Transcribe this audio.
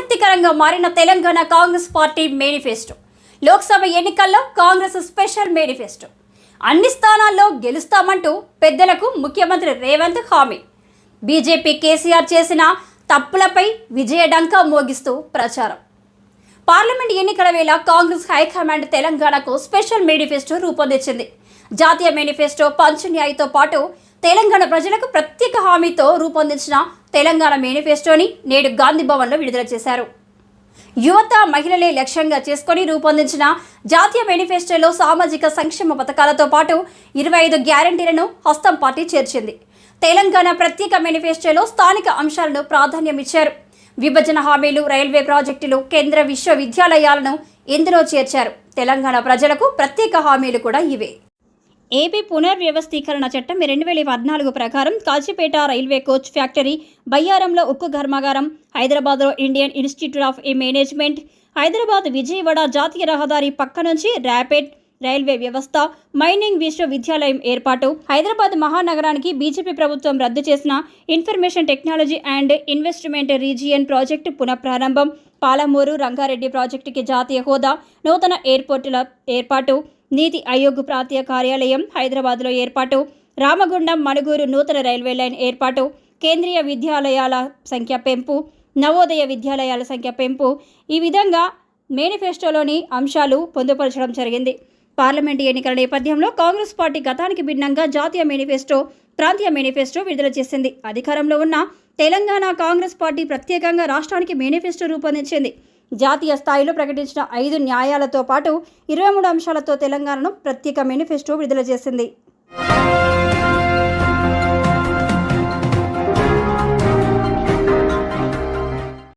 ఆసక్తికరంగా మారిన Telangana Congress party manifesto. Lok Sabha ఎన్నికల్లో కాంగ్రెస్ స్పెషల్ మేనిఫెస్టో. అన్ని స్థానాల్లో గెలుస్తామంటూ పెద్దలకు ముఖ్యమంత్రి రేవంత్ హామీ. బీజేపీ కేసీఆర్ చేసిన తప్పులపై విజయడంకా మోగిస్తూ ప్రచారం. పార్లమెంట్ ఎన్నికల వేళ కాంగ్రెస్ హైకమాండ్ తెలంగాణకు స్పెషల్ మేనిఫెస్టో రూపొందించింది. జాతీయ మేనిఫెస్టో పంచన్యాయితో పాటు తెలంగాణ ప్రజలకు ప్రత్యేక హామీతో రూపొందించిన తెలంగాణ మేనిఫెస్టోని నేడు గాంధీ భవన్లో విడుదల చేశారు. యువత మహిళలే లక్ష్యంగా చేసుకొని రూపొందించిన జాతీయ మేనిఫెస్టోలో సామాజిక సంక్షేమ పథకాలతో పాటు ఇరవై ఐదు గ్యారంటీలను హస్తం పార్టీ చేర్చింది. తెలంగాణ ప్రత్యేక మేనిఫెస్టోలో స్థానిక అంశాలను ప్రాధాన్యమిచ్చారు విభజన హామీలు రైల్వే ప్రాజెక్టులు కేంద్ర విశ్వవిద్యాలయాలను ఇందులో చేర్చారు. తెలంగాణ ప్రజలకు ప్రత్యేక హామీలు కూడా ఇవే. ఏపీ పునర్వ్యవస్థీకరణ చట్టం రెండు వేల పద్నాలుగు ప్రకారం కాచిపేట రైల్వే కోచ్ ఫ్యాక్టరీ బయ్యారంలో ఉక్కు కర్మాగారం హైదరాబాద్లో Indian institute of a management Hyderabad Vijayawada జాతీయ రహదారి పక్క నుంచి ర్యాపిడ్ రైల్వే వ్యవస్థ మైనింగ్ విశ్వవిద్యాలయం ఏర్పాటు హైదరాబాద్ మహానగరానికి బీజేపీ ప్రభుత్వం రద్దు చేసిన information technology and investment region project పునఃప్రారంభం Palamuru Rangareddy ప్రాజెక్టుకి జాతీయ హోదా నూతన ఎయిర్పోర్టుల ఏర్పాటు నీతి ఆయోగ్ ప్రాంతీయ కార్యాలయం హైదరాబాద్లో ఏర్పాటు. రామగుండం మణుగూరు నూతన రైల్వే లైన్ ఏర్పాటు. కేంద్రీయ విద్యాలయాల సంఖ్య పెంపు. నవోదయ విద్యాలయాల సంఖ్య పెంపు. ఈ విధంగా మేనిఫెస్టోలోని అంశాలు పొందుపరచడం జరిగింది. పార్లమెంటు ఎన్నికల నేపథ్యంలో కాంగ్రెస్ పార్టీ గతానికి భిన్నంగా జాతీయ మేనిఫెస్టో ప్రాంతీయ మేనిఫెస్టో విడుదల చేసింది. అధికారంలో ఉన్న తెలంగాణ కాంగ్రెస్ పార్టీ ప్రత్యేకంగా రాష్ట్రానికి మేనిఫెస్టో రూపొందించింది. జాతీయ స్థాయిలో ప్రకటించిన ఐదు న్యాయాలతో పాటు ఇరవై మూడు అంశాలతో తెలంగాణను ప్రత్యేక మేనిఫెస్టో విడుదల చేసింది.